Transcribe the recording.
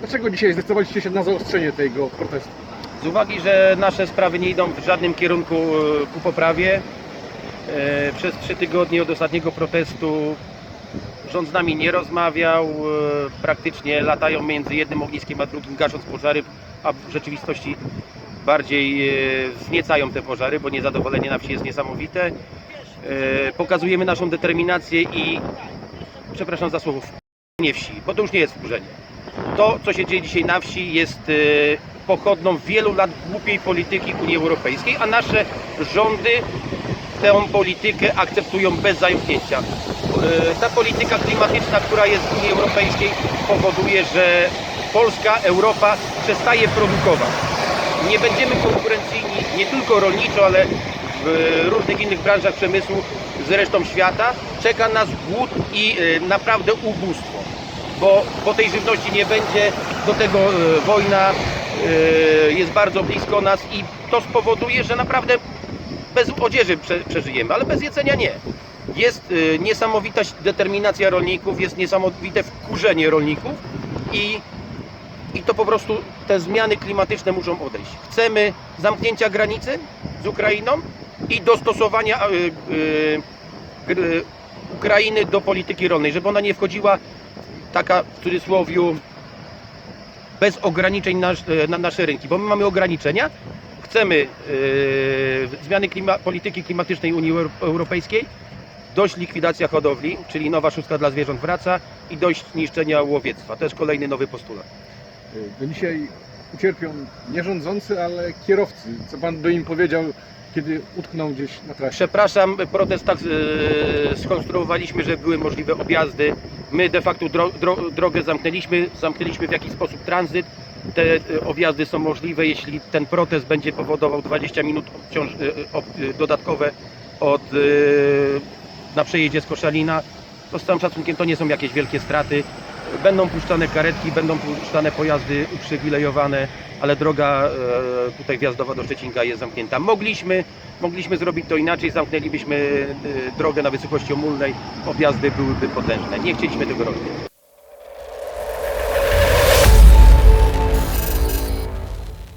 Dlaczego dzisiaj zdecydowaliście się na zaostrzenie tego protestu? Z uwagi, że nasze sprawy nie idą w żadnym kierunku e, ku poprawie, e, przez trzy tygodnie od ostatniego protestu rząd z nami nie rozmawiał, e, praktycznie latają między jednym ogniskiem a drugim gasząc pożary, a w rzeczywistości bardziej wzniecają te pożary, bo niezadowolenie na wsi jest niesamowite. Pokazujemy naszą determinację i, przepraszam za słowo, nie wsi, bo to już nie jest wkurzenie. To, co się dzieje dzisiaj na wsi, jest e, pochodną wielu lat głupiej polityki Unii Europejskiej, a nasze rządy tę politykę akceptują bez zająknięcia. E, Ta polityka klimatyczna, która jest w Unii Europejskiej, powoduje, że Polska, Europa przestaje produkować. Nie będziemy konkurencyjni nie tylko rolniczo, ale w różnych innych branżach przemysłu z resztą świata. Czeka nas głód i e, naprawdę ubóstwo bo, bo tej żywności nie będzie, do tego e, wojna e, jest bardzo blisko nas i to spowoduje, że naprawdę bez odzieży prze, przeżyjemy, ale bez jedzenia nie. Jest e, niesamowita determinacja rolników, jest niesamowite wkurzenie rolników i, i to po prostu te zmiany klimatyczne muszą odejść. Chcemy zamknięcia granicy z Ukrainą i dostosowania e, e, gr- Ukrainy do polityki rolnej, żeby ona nie wchodziła taka w cudzysłowiu bez ograniczeń na, na nasze rynki, bo my mamy ograniczenia. Chcemy e, zmiany klima, polityki klimatycznej Unii Euro- Europejskiej, dość likwidacja hodowli, czyli nowa szóstka dla zwierząt wraca i dość niszczenia łowiectwa. To jest kolejny nowy postulat. Dzisiaj ucierpią nie rządzący, ale kierowcy. Co pan by im powiedział, kiedy utkną gdzieś na trasie? Przepraszam, protest tak e, skonstruowaliśmy, że były możliwe objazdy. My de facto dro, dro, drogę zamknęliśmy, zamknęliśmy w jakiś sposób tranzyt. Te e, objazdy są możliwe, jeśli ten protest będzie powodował 20 minut obciąż, e, ob, dodatkowe od, na przejeździe z Koszalina. To z całym szacunkiem to nie są jakieś wielkie straty. Będą puszczane karetki, będą puszczane pojazdy uprzywilejowane, ale droga e, tutaj wjazdowa do Szczecinka jest zamknięta. Mogliśmy, mogliśmy zrobić to inaczej, zamknęlibyśmy e, drogę na wysokości omulnej, objazdy byłyby potężne. Nie chcieliśmy tego robić.